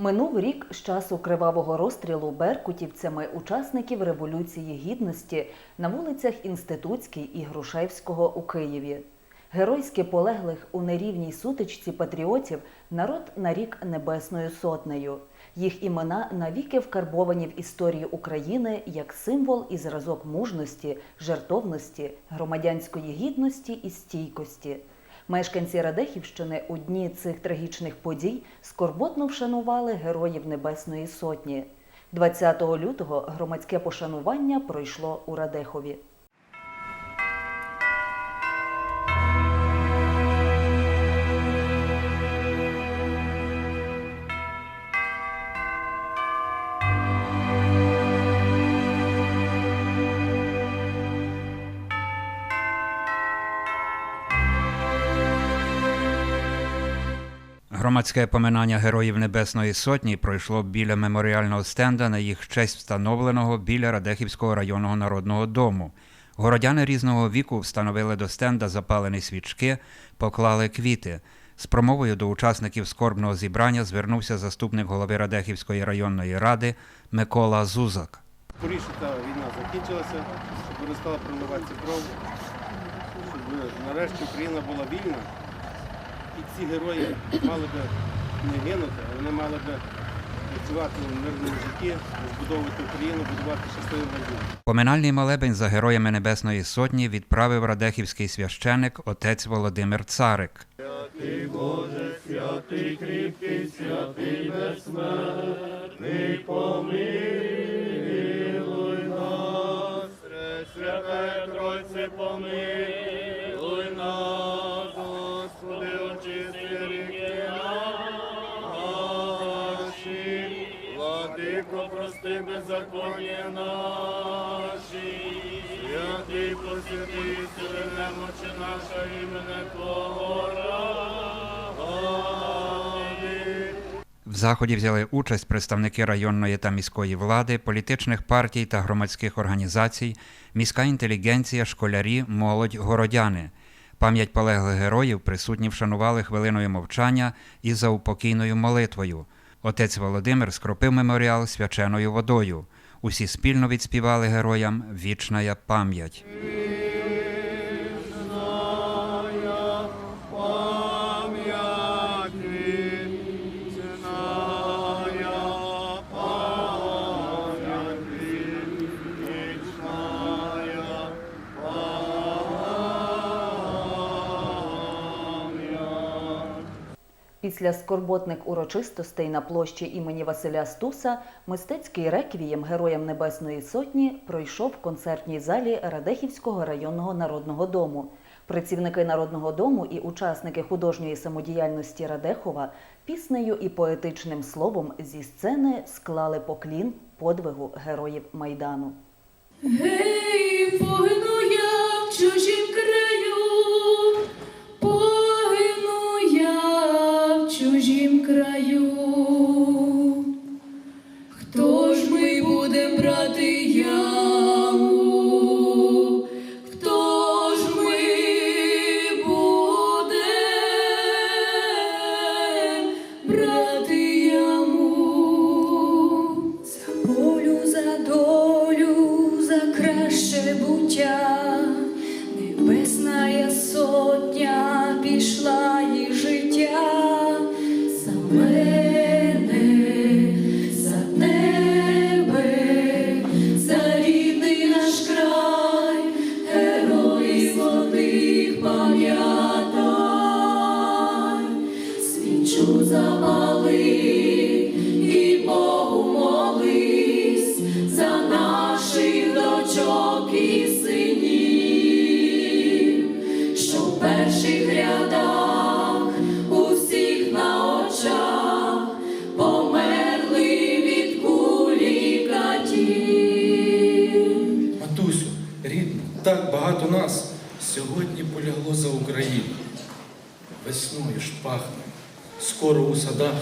Минув рік з часу кривавого розстрілу беркутівцями учасників Революції Гідності на вулицях Інститутській і Грушевського у Києві. Геройськи полеглих у нерівній сутичці патріотів народ нарік Небесною сотнею. Їх імена навіки вкарбовані в історію України як символ і зразок мужності, жертовності, громадянської гідності і стійкості. Мешканці Радехівщини у дні цих трагічних подій скорботно вшанували героїв Небесної Сотні. 20 лютого громадське пошанування пройшло у Радехові. Громадське поминання Героїв Небесної Сотні пройшло біля меморіального стенда на їх честь встановленого біля Радехівського районного народного дому. Городяни різного віку встановили до стенда запалені свічки, поклали квіти. З промовою до учасників скорбного зібрання звернувся заступник голови Радехівської районної ради Микола Зузак. Скоріше та війна закінчилася, щоб перестала проливатися кров, щоб нарешті Україна була вільна. І ці герої мали би не гинути, а вони мали би працювати в мирному житті, збудовувати Україну, будувати щасливе майбутнє. Поминальний молебень за героями Небесної Сотні відправив радехівський священик отець Володимир Царик. Святе Владико, прости беззаконня наші, святий посвятий, сили немочі наша імене Твого. В заході взяли участь представники районної та міської влади, політичних партій та громадських організацій, міська інтелігенція, школярі, молодь, городяни. Пам'ять полеглих героїв присутні вшанували хвилиною мовчання і заупокійною молитвою. Отець Володимир скропив меморіал свяченою водою. Усі спільно відспівали героям пам'ять. Пам'ять Після скорботних урочистостей на площі імені Василя Стуса мистецький реквієм Героям Небесної Сотні пройшов в концертній залі Радехівського районного народного дому. Працівники народного дому і учасники художньої самодіяльності Радехова піснею і поетичним словом зі сцени склали поклін подвигу героїв Майдану. Гей, погину я в чужім краю, багато нас сьогодні полягло за Україну. Весною ж пахне, скоро у садах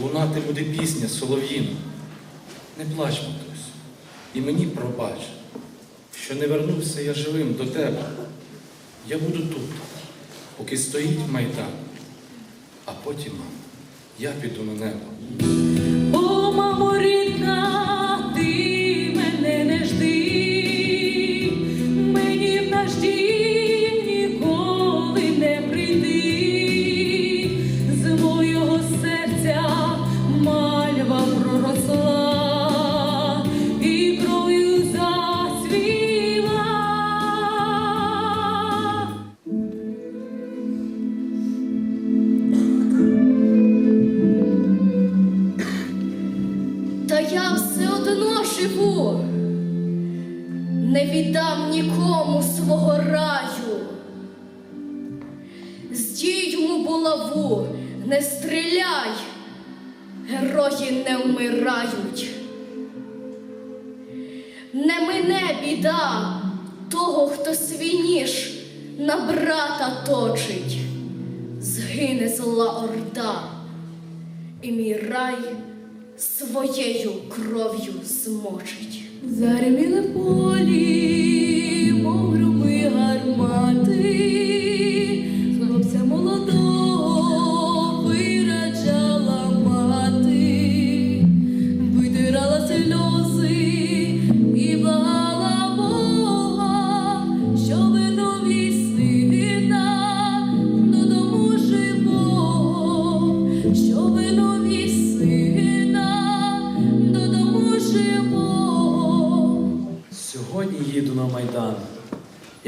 лунати буде пісня солов'їна. Не плач, матусю, і мені пробач, що не вернувся я живим до тебе. Я буду тут, поки стоїть майдан, а потім, я піду на небо. Живу, не віддам нікому свого раю. Здій йому булаву, не стріляй, герої не вмирають. Не мине біда того, хто свій ніж на брата точить, згине зла орда, і мій рай своєю кров'ю змочить. Заревіли в полі,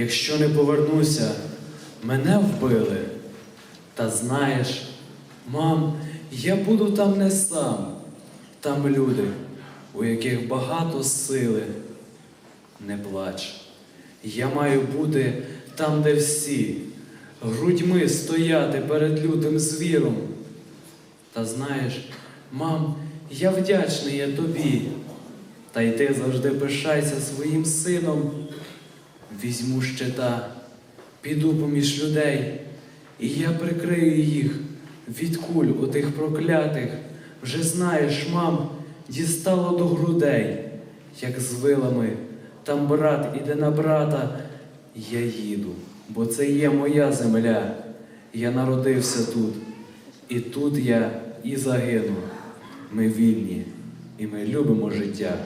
Якщо не повернуся, мене вбили. Та знаєш, мам, я буду там не сам. Там люди, у яких багато сили. Не плач. Я маю бути там, де всі, грудьми стояти перед лютим звіром. Та знаєш, мам, я вдячний я тобі. Та й ти завжди пишайся своїм сином. Візьму щита, піду поміж людей, і я прикрию їх від куль отих проклятих. Вже знаєш, мам, дістало до грудей, як з вилами, там брат іде на брата. Я їду, бо це є моя земля. Я народився тут, і тут я і загину. Ми вільні, і ми любимо життя,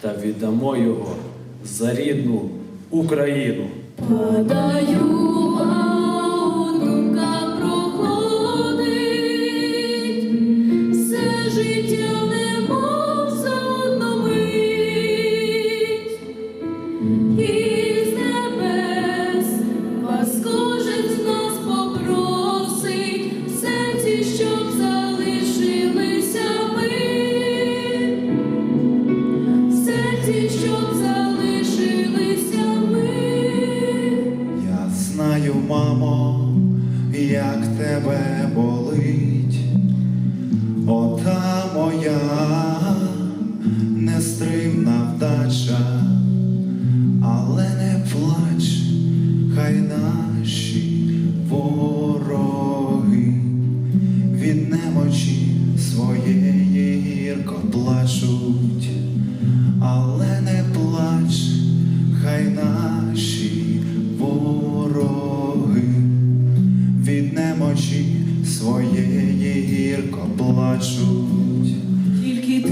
та віддамо його за рідну Україну. Падаю, мамо, як тебе болить, ота моя нестримна вдача, але не плач, хай наші вороги від немочі своєї гірко плачуть, але не гірко плачуть. Тільки